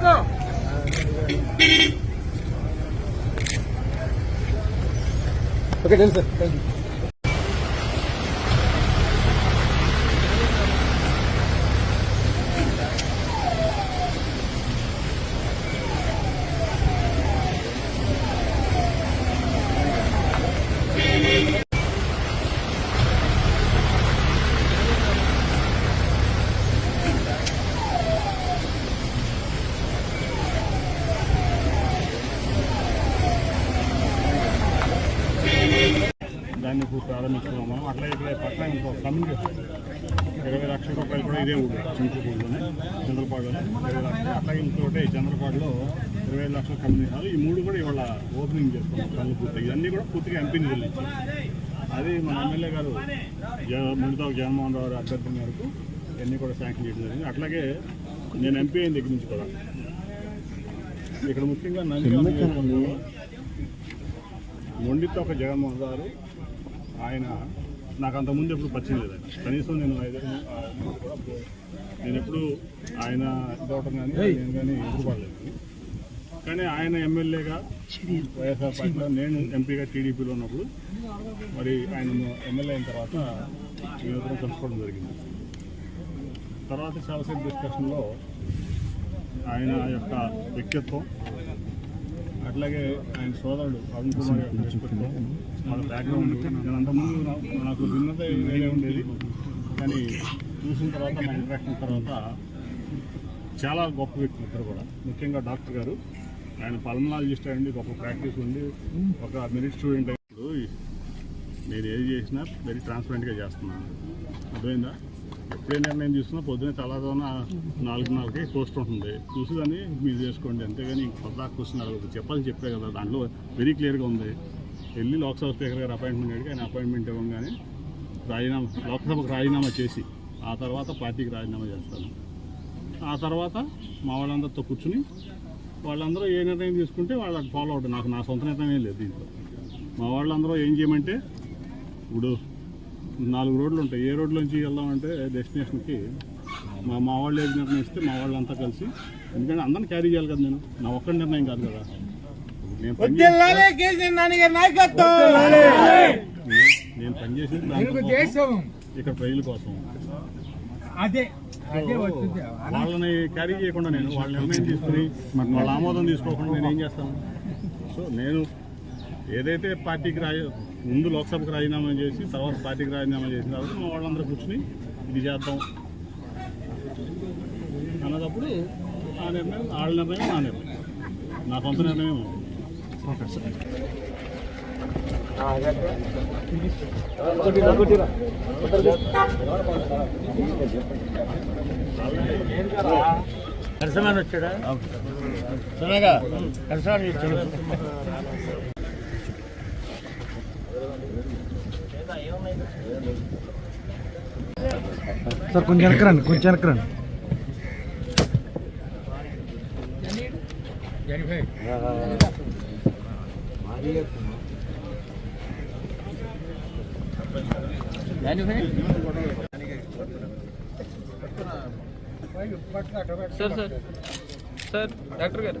go. Okay, then sir. Thank you. దాన్ని ఇప్పుడు ప్రారంభించుకున్నాం మనం. అట్లా ఇక్కడ పక్కన ఇంకో కమ్యూనికేషన్ ఇరవై లక్షల రూపాయలు కూడా ఇదే ఊరు చింతపూడిలోనే చంద్రపాడులోనే ఇరవై లక్షలు. అట్లాగే ఇంకోటి చంద్రపాడులో ఇరవై ఐదు లక్షల కమ్యూనిటీ హాల్ ఈ మూడు కూడా ఇవాళ ఓపెనింగ్ చేసుకున్నాం పనులు పూర్తిగా. ఇవన్నీ కూడా పూర్తిగా ఎంపీ నిధులు ఇచ్చి. అది మన ఎమ్మెల్యే గారు మునితావు జగన్మోహన్ రావు గారి అభ్యర్థన మేరకు ఇవన్నీ కూడా శాంక్షన్ చేయడం జరిగింది. అట్లాగే నేను ఎంపీ అయిన దగ్గర నుంచి కూడా ఇక్కడ ముఖ్యంగా నియోజకవర్గంలో మొండితో ఒక జగన్మోహన్ గారు ఆయన నాకు అంతకుముందు ఎప్పుడు పరిచయం లేదండి కనీసం నేను ఐదు నేను ఎప్పుడు ఆయన ఇదవటం కానీ నేను కానీ ఎదురుపడలేదు కానీ ఆయన ఎమ్మెల్యేగా వైఎస్ఆర్ పార్టీలో నేను ఎంపీగా టీడీపీలో ఉన్నప్పుడు మరి ఆయన ఎమ్మెల్యే అయిన తర్వాత మేమిద్దరం కలుసుకోవడం జరిగింది. తర్వాత చాలాసేపు డిస్కషన్లో ఆయన యొక్క వ్యక్తిత్వం అట్లాగే ఆయన సోదరుడు అరుణ్ కుమార్ వాళ్ళ బ్యాక్గ్రౌండ్ నేను అంతకుముందు నాకు భిన్నత వేరే ఉండేది. కానీ చూసిన తర్వాత మా ఇంటరాక్షన్ తర్వాత చాలా గొప్ప వ్యక్తులు ఇద్దరు కూడా. ముఖ్యంగా డాక్టర్ గారు. ఆయన పల్మనాలజిస్ట్ అండి గొప్ప ప్రాక్టీస్ ఉండి ఒక మెరిట్ స్టూడెంట్ ఇప్పుడు నేను ఏది చేసినా వెరీ ట్రాన్స్పరెంట్గా చేస్తున్నాను. అర్థమైందా? ఎప్పుడే నిర్ణయం తీసుకున్నా పొద్దున్నే తెల్లదోన నాలుగున్నరకి పోస్ట్ ఉంటుంది. చూసి దాన్ని మీరు చేసుకోండి. అంతేగాని కొత్త క్వశ్చన్ అడగదు చెప్పాలి చెప్పే కదా. దాంట్లో వెరీ క్లియర్గా ఉంది. వెళ్ళి లోక్సభ స్పీకర్ గారు అపాయింట్మెంట్ అడిగి ఆయన అపాయింట్మెంట్ ఇవ్వగానే రాజీనామా లోక్సభకు రాజీనామా చేసి ఆ తర్వాత పార్టీకి రాజీనామా చేస్తాను. ఆ తర్వాత మా వాళ్ళందరితో కూర్చుని వాళ్ళందరూ ఏ నిర్ణయం తీసుకుంటే వాళ్ళకి ఫాలో అవుతుంది నాకు నా సొంత నిర్ణయం లేదు దీంట్లో. మా వాళ్ళందరూ ఏం చేయమంటే ఇప్పుడు నాలుగు రోడ్లు ఉంటాయి. ఏ రోడ్లోంచి వెళ్దామంటే డెస్టినేషన్కి మా మా వాళ్ళు ఏది నిర్ణయిస్తే మా వాళ్ళంతా కలిసి ఎందుకంటే అందరిని క్యారీ చేయాలి కదా నేను. నా ఒక్క నిర్ణయం కాదు కదా. నేను పనిచేసేది ఇక్కడ ప్రజల కోసం. అదే వాళ్ళని క్యారీ చేయకుండా నేను వాళ్ళ నిర్ణయం తీసుకుని వాళ్ళ ఆమోదం తీసుకోకుండా నేను ఏం చేస్తాను? సో నేను ఏదైతే పార్టీకి రాయ ముందు లోక్సభకు రాజీనామా చేసి తర్వాత పార్టీకి రాజీనామా చేసిన తర్వాత మా వాళ్ళందరూ కూర్చుని ఇది చేద్దాం. అన్నదప్పుడు ఆ నిర్ణయం వాళ్ళ నిర్ణయం నా నిర్ణయం. నా సొంత నిర్ణయం కరసమాన్ వచ్చాడా? కరసమాన్ సార్ కొంచెం వెనకరండి కొంచెం వెనకరండి సార్ సార్. సార్ డాక్టర్ గారు.